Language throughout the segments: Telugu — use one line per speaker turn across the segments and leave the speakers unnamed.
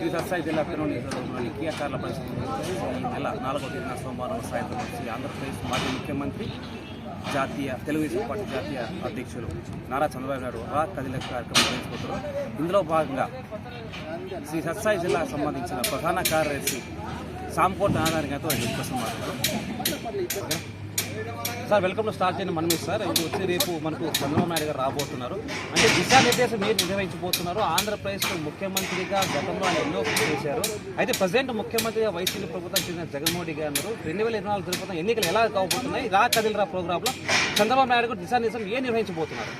శ్రీ సత్సాయి జిల్లా పెరుగు కియా కార్ల పరిస్థితి ఈ నెల నాలుగో తేదీన సోమవారం సాయంత్రం శ్రీ ఆంధ్రప్రదేశ్ మాజీ ముఖ్యమంత్రి జాతీయ తెలుగుదేశం పార్టీ జాతీయ అధ్యక్షులు నారా చంద్రబాబు నాయుడు రా కదిలే కార్యక్రమం నిర్వహించుకుంటారు ఇందులో భాగంగా శ్రీ సత్సాయి జిల్లాకు సంబంధించిన ప్రధాన కార్యదర్శి సాంకోట్ ఆధారంగా గారితో discussion sir welcome to start చేయడం మనమే సార్. ఇది వచ్చి రేపు మనకు చంద్రబాబు నాయుడు గారు రాబోతున్నారు. అంటే దిశానిర్దేశం మీరు నిర్వహించబోతున్నారు ఆంధ్రప్రదేశ్ ముఖ్యమంత్రిగా గతంలో ఆయన ఎన్నో చేశారు. అయితే ప్రజెంట్ ముఖ్యమంత్రిగా వైసీపీ ప్రభుత్వం చెందిన జగన్మోహన్ గారు రెండు వేల ఇరవై నాలుగు జరుగుతున్న ఎన్నికలు ఎలా కాబోతున్నాయి రా కదిలరా ప్రోగ్రాంలో చంద్రబాబు నాయుడు గారు దిశానిర్దేశం ఏ నిర్వహించబోతున్నారు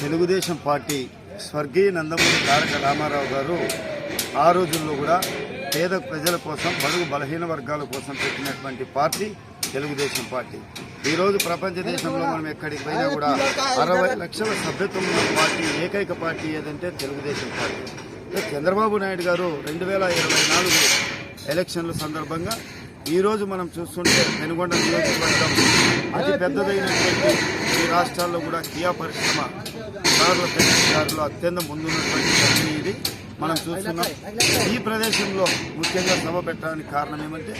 తెలుగుదేశం పార్టీ స్వర్గీయ నందమూరి తారక రామారావు గారు ఆ రోజుల్లో కూడా పేద ప్రజల కోసం బడుగు బలహీన వర్గాల కోసం పెట్టినటువంటి పార్టీ. తెలుగుదేశం పార్టీ. ఈరోజు ప్రపంచ దేశంలో మనం ఎక్కడికి పోయినా కూడా అరవై లక్షల సభ్యత్వం ఉన్న పార్టీ ఏకైక పార్టీ ఏదంటే తెలుగుదేశం పార్టీ. చంద్రబాబు నాయుడు గారు రెండు వేల ఇరవై నాలుగు ఎలక్షన్ల సందర్భంగా ఈరోజు మనం చూస్తుంటే పెనుగొండ నియోజకవర్గం అతి పెద్దదైనటువంటి ఈ రాష్ట్రాల్లో కూడా కియా పరిశ్రమ కార్ల తయారీదారులు అత్యంత ముందున్నటువంటి ఇది. మనం చూస్తున్నాం. ఈ ప్రదేశంలో ముఖ్యంగా సభ పెట్టడానికి కారణం ఏమంటే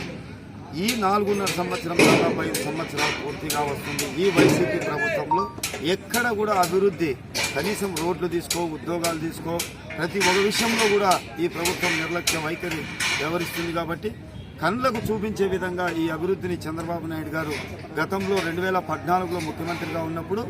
ఈ నాలుగున్నర సంవత్సరం దాదాపు ఐదు సంవత్సరాలు పూర్తిగా వస్తుంది. ఈ వైసీపీ ప్రభుత్వంలో ఎక్కడ కూడా అభివృద్ధి కనీసం రోడ్లు తీసుకో ఉద్యోగాలు తీసుకో ప్రతి ఒక్క విషయంలో కూడా ఈ ప్రభుత్వం నిర్లక్ష్య వైఖరి వ్యవహరిస్తుంది కాబట్టి కళ్ళకు చూపించే విధంగా ఈ అభివృద్ధిని చంద్రబాబు నాయుడు గారు గతంలో రెండు వేల పద్నాలుగులో ముఖ్యమంత్రిగా ఉన్నప్పుడు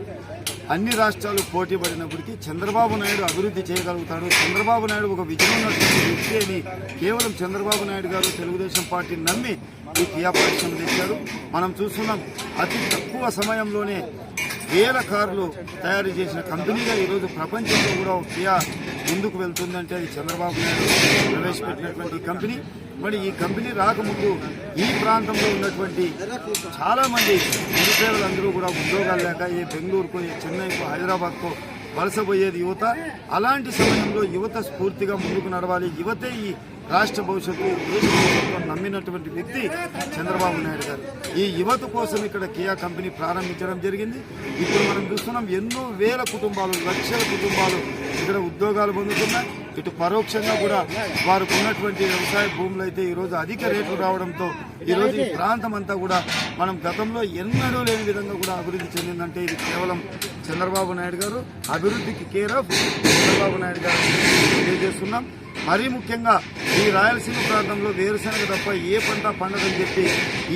అన్ని రాష్ట్రాలు పోటీ పడినప్పటికీ చంద్రబాబు నాయుడు అభివృద్ధి చేయగలుగుతాడు. చంద్రబాబు నాయుడు ఒక విజయం వ్యక్తి అని కేవలం చంద్రబాబు నాయుడు గారు తెలుగుదేశం పార్టీని నమ్మి ఈ కియా పరిశ్రమ తెచ్చారు. మనం చూస్తున్నాం అతి తక్కువ సమయంలోనే వేల కార్లు తయారు చేసిన కంపెనీగా ఈరోజు ప్రపంచంలో కూడా ఒక కియా ముందుకు వెళ్తుందంటే అది చంద్రబాబు నాయుడు. ప్రవేశపెట్టినటువంటి కంపెనీ. మరి ఈ కంపెనీ రాకముందు ఈ ప్రాంతంలో ఉన్నటువంటి చాలామంది నిరుపేదలందరూ కూడా ఉద్యోగాలు లేక ఈ బెంగళూరుకు ఏ చెన్నైకు హైదరాబాద్కు వలసపోయేది యువత. అలాంటి సమయంలో యువత స్ఫూర్తిగా ముందుకు నడవాలి. యువతే ఈ రాష్ట్ర భవిష్యత్తు దేశ భవిష్యత్తు నమ్మినటువంటి వ్యక్తి చంద్రబాబు నాయుడు గారు. ఈ యువత కోసం ఇక్కడ కియా కంపెనీ ప్రారంభించడం జరిగింది. ఇప్పుడు మనం చూస్తున్నాం ఎన్నో వేల కుటుంబాలు లక్షల కుటుంబాలు ఇక్కడ ఉద్యోగాలు పొందుతున్నాయి. ఇటు పరోక్షంగా కూడా వారికి ఉన్నటువంటి వ్యవసాయ భూములు అయితే ఈరోజు అధిక రేట్లు రావడంతో ఈరోజు ఈ ప్రాంతం అంతా కూడా మనం గతంలో ఎన్నడూ లేని విధంగా కూడా అభివృద్ధి చెందిందంటే ఇది కేవలం చంద్రబాబు నాయుడు గారు. అభివృద్ధికి కేర్ ఆఫ్ చంద్రబాబు నాయుడు గారు తెలియజేస్తున్నాం. మరీ ముఖ్యంగా ఈ రాయలసీమ ప్రాంతంలో వేరుశనగ తప్ప ఏ పంట పండదని చెప్పి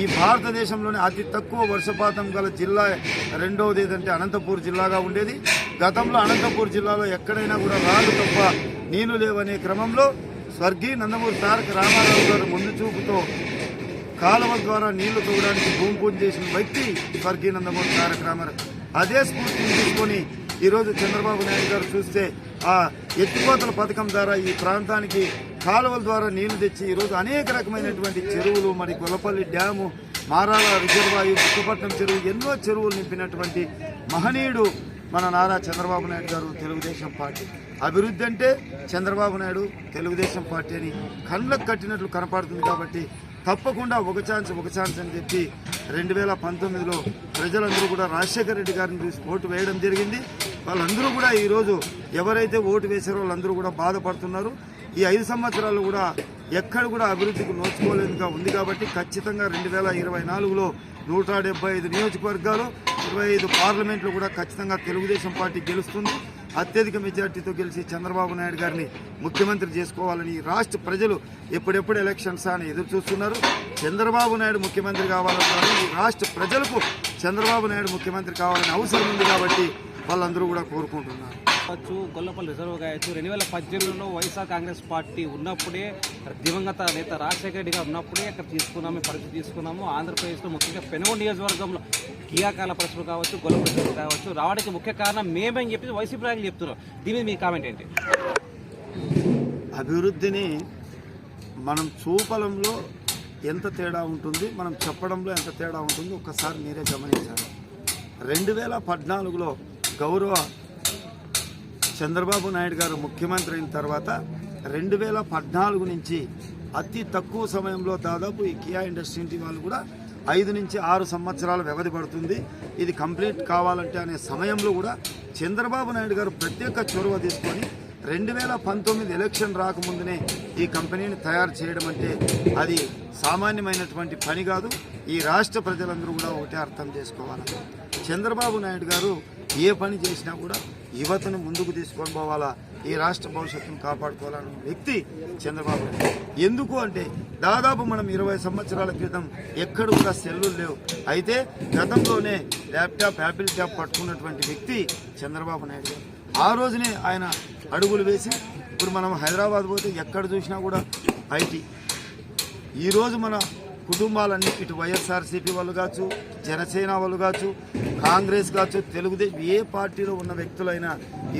ఈ భారతదేశంలోనే అతి తక్కువ వర్షపాతం గల జిల్లా రెండవది ఏదంటే అనంతపూర్ జిల్లాగా ఉండేది. గతంలో అనంతపూర్ జిల్లాలో ఎక్కడైనా కూడా రాళ్ళు తప్ప నేను లేవనే క్రమంలో స్వర్గీయ నందమూరి తారక రామారావు గారు ముందు చూపుతో కాలువ ద్వారా నీళ్ళు తవ్వడానికి భూమి పూజ చేసిన వ్యక్తి స్వర్గీయ నందమూరి తారక రామారావు. అదే స్ఫూర్తిని తీసుకొని ఈరోజు చంద్రబాబు నాయుడు గారు చూస్తే ఆ ఎత్తిపోతల పథకం ద్వారా ఈ ప్రాంతానికి కాలువల ద్వారా నీళ్ళు తెచ్చి ఈరోజు అనేక రకమైనటువంటి చెరువులు మరి గొల్లపల్లి డ్యాము మారాల రిజర్వాయు బుక్కపట్నం చెరువు ఎన్నో చెరువులు నింపినటువంటి మహనీయుడు మన నారా చంద్రబాబు నాయుడు గారు తెలుగుదేశం పార్టీ. అభివృద్ధి అంటే చంద్రబాబు నాయుడు తెలుగుదేశం పార్టీ అని కళ్ళకు కట్టినట్లు కనపడుతుంది కాబట్టి తప్పకుండా ఒక ఛాన్స్ ఒక ఛాన్స్ అని చెప్పి రెండు వేల పంతొమ్మిదిలో ప్రజలందరూ కూడా రాజశేఖర రెడ్డి గారిని చూసి ఓటు వేయడం జరిగింది. వాళ్ళందరూ కూడా ఈరోజు ఎవరైతే ఓటు వేశారో వాళ్ళందరూ కూడా బాధపడుతున్నారు. ఈ ఐదు సంవత్సరాలు కూడా ఎక్కడ కూడా అభివృద్ధికి నోచుకోలేదుగా ఉంది కాబట్టి ఖచ్చితంగా రెండు వేల ఇరవై నాలుగులో నూట డెబ్బై ఐదు నియోజకవర్గాలు ఇరవై ఐదు పార్లమెంట్లు కూడా ఖచ్చితంగా తెలుగుదేశం పార్టీ గెలుస్తుంది. అత్యధిక మెజార్టీతో గెలిచి చంద్రబాబు నాయుడు గారిని ముఖ్యమంత్రి చేసుకోవాలని రాష్ట్ర ప్రజలు ఎప్పుడెప్పుడు ఎలక్షన్స్ అని ఎదురు చూస్తున్నారు. చంద్రబాబు నాయుడు ముఖ్యమంత్రి కావాలని రాష్ట్ర ప్రజలకు చంద్రబాబు నాయుడు ముఖ్యమంత్రి కావాలని అవసరం ఉంది కాబట్టి వాళ్ళందరూ కూడా కోరుకుంటున్నారు.
కావచ్చు గొల్లపల్లి రిజర్వ్ కావచ్చు రెండు వేల పద్దెనిమిదిలో వైఎస్ఆర్ కాంగ్రెస్ పార్టీ ఉన్నప్పుడే దివంగత నేత రాజశేఖర రెడ్డి గారు ఉన్నప్పుడే అక్కడ తీసుకున్నాము పరిస్థితి తీసుకున్నాము. ఆంధ్రప్రదేశ్లో ముఖ్యంగా పెనుగొండ నియోజకవర్గంలో కియాకాల ప్రశ్నలు కావచ్చు గొల్ల ప్రశ్నలు కావచ్చు రావడానికి ముఖ్య కారణం మేమని చెప్పి వైసీపీ నాయకులు చెప్తున్నారు. దీని మీద మీ కామెంట్ ఏంటి?
అభివృద్ధిని మనం చూపలంలో ఎంత తేడా ఉంటుంది మనం చెప్పడంలో ఎంత తేడా ఉంటుంది ఒక్కసారి మీరే గమనించాలి. రెండు వేల పద్నాలుగులో గౌరవ చంద్రబాబు నాయుడు గారు ముఖ్యమంత్రి అయిన తర్వాత రెండు వేల పద్నాలుగు నుంచి అతి తక్కువ సమయంలో దాదాపు ఈ కియా ఇండస్ట్రీ వాళ్ళు కూడా ఐదు నుంచి ఆరు సంవత్సరాల వ్యవధి పడుతుంది. ఇది కంప్లీట్ కావాలంటే అనే సమయంలో కూడా చంద్రబాబు నాయుడు గారు ప్రత్యేక చొరవ తీసుకొని రెండు వేల పంతొమ్మిది ఎలక్షన్ రాకముందునే ఈ కంపెనీని తయారు చేయడం అంటే అది సామాన్యమైనటువంటి పని కాదు. ఈ రాష్ట్ర ప్రజలందరూ కూడా ఒకటే అర్థం చేసుకోవాలి. చంద్రబాబు నాయుడు గారు ఏ పని చేసినా కూడా యువతను ముందుకు తీసుకొని పోవాలా? ఈ రాష్ట్ర భవిష్యత్తును కాపాడుకోవాలన్న వ్యక్తి చంద్రబాబు నాయుడు. ఎందుకు అంటే దాదాపు మనం ఇరవై సంవత్సరాల క్రితం ఎక్కడ కూడా సెల్లులు లేవు. అయితే గతంలోనే ల్యాప్టాప్ యాపిల్ ట్యాప్ పట్టుకున్నటువంటి వ్యక్తి చంద్రబాబు నాయుడు. ఆ రోజునే ఆయన అడుగులు వేసి ఇప్పుడు మనం హైదరాబాద్ పోతే ఎక్కడ చూసినా కూడా ఐటీ. ఈరోజు మన కుటుంబాలన్నీ ఇటు వైఎస్ఆర్సీపీ వాళ్ళు కావచ్చు జనసేన వాళ్ళు కావచ్చు కాంగ్రెస్ కావచ్చు తెలుగుదేశం ఏ పార్టీలో ఉన్న వ్యక్తులైనా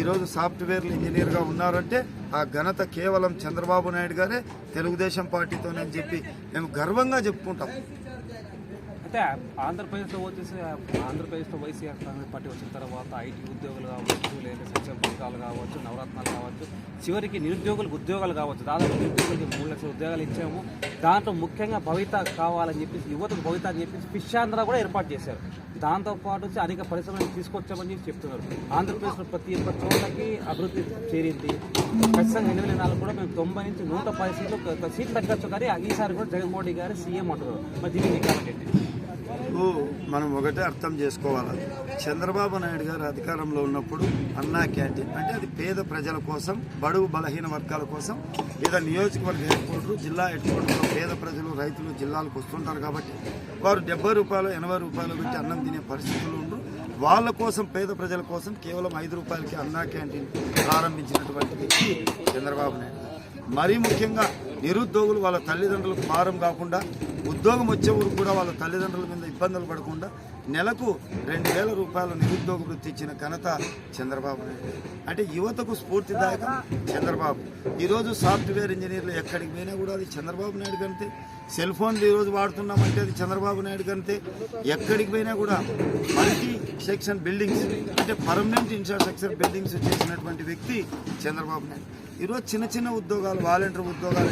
ఈరోజు సాఫ్ట్వేర్ ఇంజనీర్గా ఉన్నారంటే ఆ ఘనత కేవలం చంద్రబాబు నాయుడు గారే తెలుగుదేశం పార్టీతోనని చెప్పి మేము గర్వంగా చెప్పుకుంటాం.
అయితే ఆంధ్రప్రదేశ్లో వచ్చేసి ఆంధ్రప్రదేశ్లో వైసీఆర్ కాంగ్రెస్ పార్టీ వచ్చిన తర్వాత ఐటీ ఉద్యోగులు కావచ్చు లేదా సంక్షేమ పథకాలు కావచ్చు నవరత్నాలు కావచ్చు చివరికి నిరుద్యోగులకు ఉద్యోగాలు కావచ్చు. దాదాపు నిరుద్యోగులకి మూడు లక్షల ఉద్యోగాలు ఇచ్చాము. దాంట్లో ముఖ్యంగా భవిత కావాలని చెప్పేసి యువతకు భవిత అని చెప్పేసి ఫిషాంధ్ర కూడా ఏర్పాటు చేశారు. దాంతోపాటు వచ్చి అనేక పరిశ్రమలు తీసుకొచ్చామని చెప్పి చెప్తున్నారు. ఆంధ్రప్రదేశ్లో ప్రతి ఒక్క చోటకి అభివృద్ధి చేరింది. ఖచ్చితంగా రెండు వేల నాలుగు కూడా మేము తొంభై నుంచి నూట పది సీట్లు సీట్లు సీట్ తగ్గచ్చు కానీ ఈసారి కూడా జగన్మోహన్ రెడ్డి గారు సీఎం అంటున్నారు. మరి దీనికి కామెంట్
ఏంటి? మనం ఒకటే అర్థం చేసుకోవాలి. చంద్రబాబు నాయుడు గారు అధికారంలో ఉన్నప్పుడు అన్నా క్యాంటీన్ అంటే అది పేద ప్రజల కోసం బడుగు బలహీన వర్గాల కోసం లేదా నియోజకవర్గ హెడ్ క్వార్టర్ జిల్లా హెడ్ క్వార్టర్లో పేద ప్రజలు రైతులు జిల్లాలకు వస్తుంటారు కాబట్టి వారు డెబ్బై రూపాయలు ఎనభై రూపాయలు పెట్టి అన్నం తినే పరిస్థితులు ఉండరు వాళ్ళ కోసం పేద ప్రజల కోసం కేవలం ఐదు రూపాయలకి అన్నా క్యాంటీన్ ప్రారంభించినటువంటి వ్యక్తి చంద్రబాబు నాయుడు మరీ ముఖ్యంగా నిరుద్యోగులు వాళ్ళ తల్లిదండ్రులకు భారం కాకుండా ఉద్యోగం వచ్చే ఊరు కూడా వాళ్ళ తల్లిదండ్రుల మీద ఇబ్బందులు పడకుండా నెలకు రెండు వేల రూపాయల నిరుద్యోగ వృత్తి ఇచ్చిన ఘనత చంద్రబాబు నాయుడు. అంటే యువతకు స్ఫూర్తిదాయకం చంద్రబాబు. ఈరోజు సాఫ్ట్వేర్ ఇంజనీర్లు ఎక్కడికి పోయినా కూడా అది చంద్రబాబు నాయుడు కంటే సెల్ ఫోన్లు ఈరోజు వాడుతున్నామంటే అది చంద్రబాబు నాయుడు కంటే ఎక్కడికి పోయినా కూడా మల్టీ సెక్షన్ బిల్డింగ్స్ అంటే పర్మనెంట్ ఇన్ఫ్రాస్ట్రక్చర్ బిల్డింగ్స్ చేసినటువంటి వ్యక్తి చంద్రబాబు నాయుడు. ఈరోజు చిన్న చిన్న ఉద్యోగాలు వాలంటీర్ ఉద్యోగాలు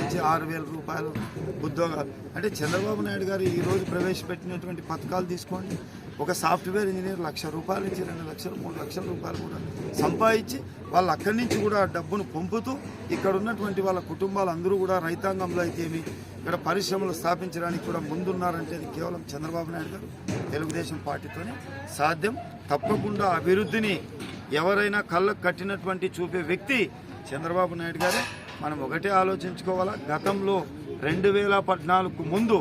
నుంచి ఆరు వేల రూపాయలు ఉద్యోగాలు. అంటే చంద్రబాబు నాయుడు గారు ఈరోజు ప్రవేశపెట్టినటువంటి పథకాలు తీసుకోండి. ఒక సాఫ్ట్వేర్ ఇంజనీర్ లక్ష రూపాయల నుంచి రెండు లక్షలు మూడు లక్షల రూపాయలు కూడా సంపాదించి వాళ్ళు అక్కడి నుంచి కూడా డబ్బును పంపుతూ ఇక్కడ ఉన్నటువంటి వాళ్ళ కుటుంబాలు అందరూ కూడా రైతాంగంలో అయితే ఏమి ఇక్కడ పరిశ్రమలు స్థాపించడానికి కూడా ముందున్నారంటే అది కేవలం చంద్రబాబు నాయుడు గారు తెలుగుదేశం పార్టీతోనే సాధ్యం. తప్పకుండా అభివృద్ధిని ఎవరైనా కళ్ళకు కట్టినటువంటి చూపే వ్యక్తి చంద్రబాబు నాయుడు గారే మనం ఒకటే ఆలోచించుకోవాలా? గతంలో రెండు వేల పద్నాలుగు ముందు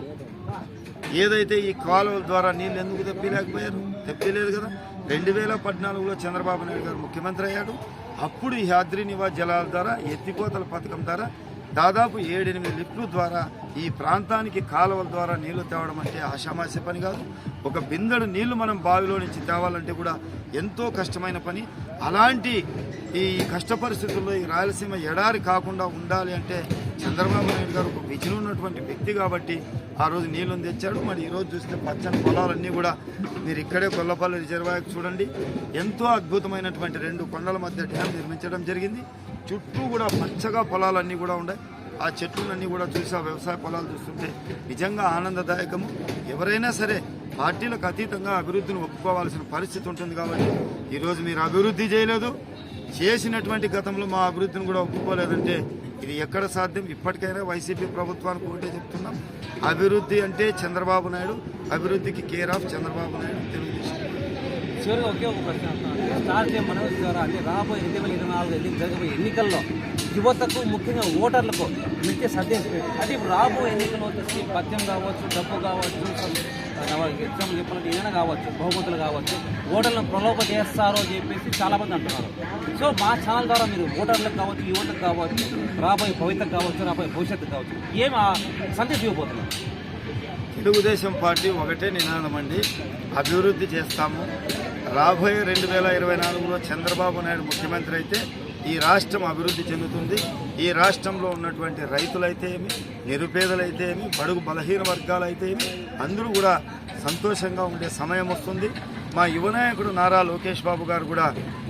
ఏదైతే ఈ కాలువల ద్వారా నీళ్ళు ఎందుకు తెప్పలేకపోయారు? తెప్పలేదు కదా. రెండు వేల పద్నాలుగులో చంద్రబాబు నాయుడు గారు ముఖ్యమంత్రి అయ్యాడు. అప్పుడు ఈ హాద్రి నివాస్ జలాల ద్వారా ఎత్తిపోతల పథకం ద్వారా దాదాపు ఏడెనిమిది లిఫ్టుల ద్వారా ఈ ప్రాంతానికి కాలువల ద్వారా నీళ్ళు తేవడం అంటే ఆషామాషి పని కాదు. ఒక బిందెడు నీళ్ళు మనం బావిలో నుంచి తేవాలంటే కూడా ఎంతో కష్టమైన పని. అలాంటి ఈ కష్ట పరిస్థితుల్లో ఈ రాయలసీమ ఎడారి కాకుండా ఉండాలి అంటే చంద్రబాబు నాయుడు గారు ఒక విజన్ ఉన్నటువంటి వ్యక్తి కాబట్టి ఆ రోజు నీళ్ళని తెచ్చాడు. మరి ఈరోజు చూస్తే పచ్చని పొలాలన్నీ కూడా మీరు ఇక్కడే కొల్లపల్లి రిజర్వాయర్ చూడండి. ఎంతో అద్భుతమైనటువంటి రెండు కొండల మధ్య డ్యామ్ నిర్మించడం జరిగింది. చుట్టూ కూడా పచ్చగా పొలాలన్నీ కూడా ఉన్నాయి. ఆ చెట్లన్నీ కూడా చూసి ఆ వ్యవసాయ పొలాలు చూస్తుంటే నిజంగా ఆనందదాయకము. ఎవరైనా సరే పార్టీలకు అతీతంగా అభివృద్ధిని ఒప్పుకోవాల్సిన పరిస్థితి ఉంటుంది కాబట్టి ఈరోజు మీరు అభివృద్ధి చేయలేదు. చేసినటువంటి గతంలో మా అభివృద్ధిని కూడా ఒప్పుకోలేదంటే ఇది ఎక్కడ సాధ్యం? ఇప్పటికైనా వైసీపీ ప్రభుత్వానికి ఒకటే చెప్తున్నాం. అభివృద్ధి అంటే చంద్రబాబు నాయుడు అభివృద్ధికి కేర్ ఆఫ్ చంద్రబాబు నాయుడు.
చివరిగా ఒకే ఒక ప్రశ్న స్టార్ మనోజ్ ద్వారా అంటే రాబోయే రెండు వేల ఇరవై నాలుగు ఎన్ని జరగబోయే ఎన్నికల్లో యువతకు ముఖ్యంగా ఓటర్లకు నిత్య సందేశం అంటే ఇప్పుడు రాబోయే ఎన్నికలు వచ్చేసి పద్యం కావచ్చు డబ్బు కావచ్చు ఎగ్జామ్ చెప్పాలంటే ఏదైనా కావచ్చు బహుమతులు కావచ్చు ఓటర్లను ప్రలోభ చేస్తారో అని చెప్పేసి చాలామంది అంటున్నారు. సో మా ఛానల్ ద్వారా మీరు ఓటర్లకు కావచ్చు యువతకు కావచ్చు రాబోయే భవితకు కావచ్చు రాబోయే భవిష్యత్తు కావచ్చు ఏం ఆ సందేశం ఇవ్వబోతున్నారు?
తెలుగుదేశం పార్టీ ఒకటే నినాదం అండి. అభివృద్ధి చేస్తాము. రాబోయే రెండు వేల ఇరవై నాలుగులో చంద్రబాబు నాయుడు ముఖ్యమంత్రి అయితే ఈ రాష్ట్రం అభివృద్ధి చెందుతుంది. ఈ రాష్ట్రంలో ఉన్నటువంటి రైతులైతే ఏమి నిరుపేదలైతే ఏమి బడుగు బలహీన వర్గాలైతే ఏమి అందరూ కూడా సంతోషంగా ఉండే సమయం వస్తుంది. మా యువ నాయకుడు నారా లోకేష్ బాబు గారు కూడా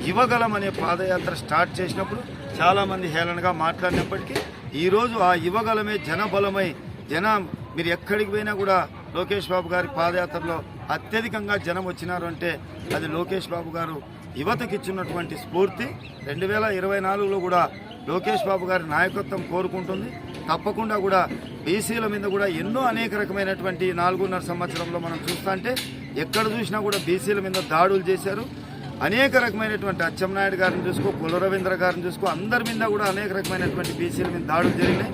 యువగలం అనే పాదయాత్ర స్టార్ట్ చేసినప్పుడు చాలామంది హేళనగా మాట్లాడినప్పటికీ ఈరోజు ఆ యువగలమే జనబలమై జన మీరు ఎక్కడికి పోయినా కూడా లోకేష్ బాబు గారి పాదయాత్రలో అత్యధికంగా జనం వచ్చినారు అంటే అది లోకేష్ బాబు గారు యువతకి ఇచ్చినటువంటి స్ఫూర్తి. రెండు వేల ఇరవై నాలుగులో కూడా లోకేష్ బాబు గారి నాయకత్వం కోరుకుంటుంది. తప్పకుండా కూడా బీసీల మీద కూడా ఎన్నో అనేక రకమైనటువంటి నాలుగున్నర సంవత్సరంలో మనం చూస్తుంటే ఎక్కడ చూసినా కూడా బీసీల మీద దాడులు చేశారు. అనేక రకమైనటువంటి అచ్చెన్నాయుడు గారిని చూసుకో కులరవీంద్ర గారిని చూసుకో అందరి మీద కూడా అనేక రకమైనటువంటి బీసీల మీద దాడులు జరిగినాయి.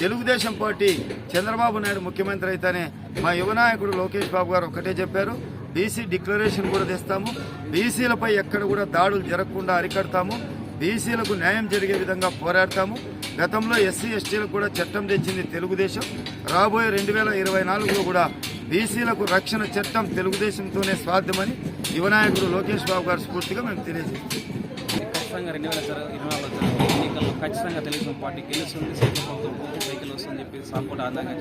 తెలుగుదేశం పార్టీ చంద్రబాబు నాయుడు ముఖ్యమంత్రి అయితేనే మా యువ నాయకుడు లోకేష్ బాబు గారు ఒకటే చెప్పారు బీసీ డిక్లరేషన్ కూడా తెస్తాము బీసీలపై ఎక్కడ కూడా దాడులు జరగకుండా అరికడతాము బీసీలకు న్యాయం జరిగే విధంగా పోరాడతాము. గతంలో ఎస్సీ ఎస్టీలకు కూడా చట్టం తెచ్చింది తెలుగుదేశం. రాబోయే రెండు వేల ఇరవై నాలుగులో కూడా బీసీలకు రక్షణ చట్టం తెలుగుదేశంతోనే సాధ్యమని యువనాయకుడు లోకేష్ బాబు గారు స్ఫూర్తిగా మేము తెలియజేస్తాం.
ఖచ్చితంగా రెండు వేల ఇరవై ఎన్నికల్లో ఖచ్చితంగా తెలుగుదేశం పార్టీ గెలుస్తుంది సైకిల్ ప్రభుత్వం పూర్తి సైకిల్ వస్తుందని చెప్పి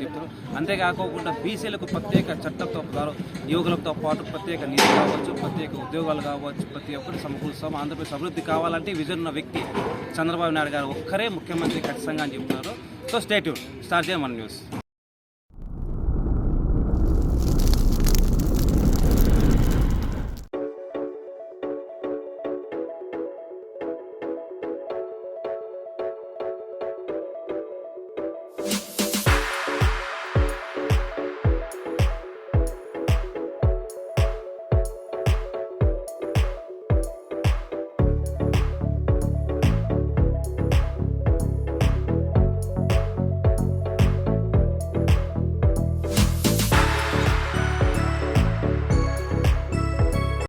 చెప్తారు అంతేకాకుండా బీసీలకు ప్రత్యేక చట్టంతో యువకులతో పాటు ప్రత్యేక నిధి కావచ్చు ప్రత్యేక ఉద్యోగాలు కావచ్చు ప్రతి ఒక్కరు సమకూరుస్తాం ఆంధ్రప్రదేశ్ అభివృద్ధి కావాలంటే విజన్ ఉన్న వ్యక్తి చంద్రబాబు నాయుడు గారు ఒక్కరే ముఖ్యమంత్రి ఖచ్చితంగా అని చెప్తున్నారు. సో స్టేట్యూడ్ స్టార్ట్ చేయమని న్యూస్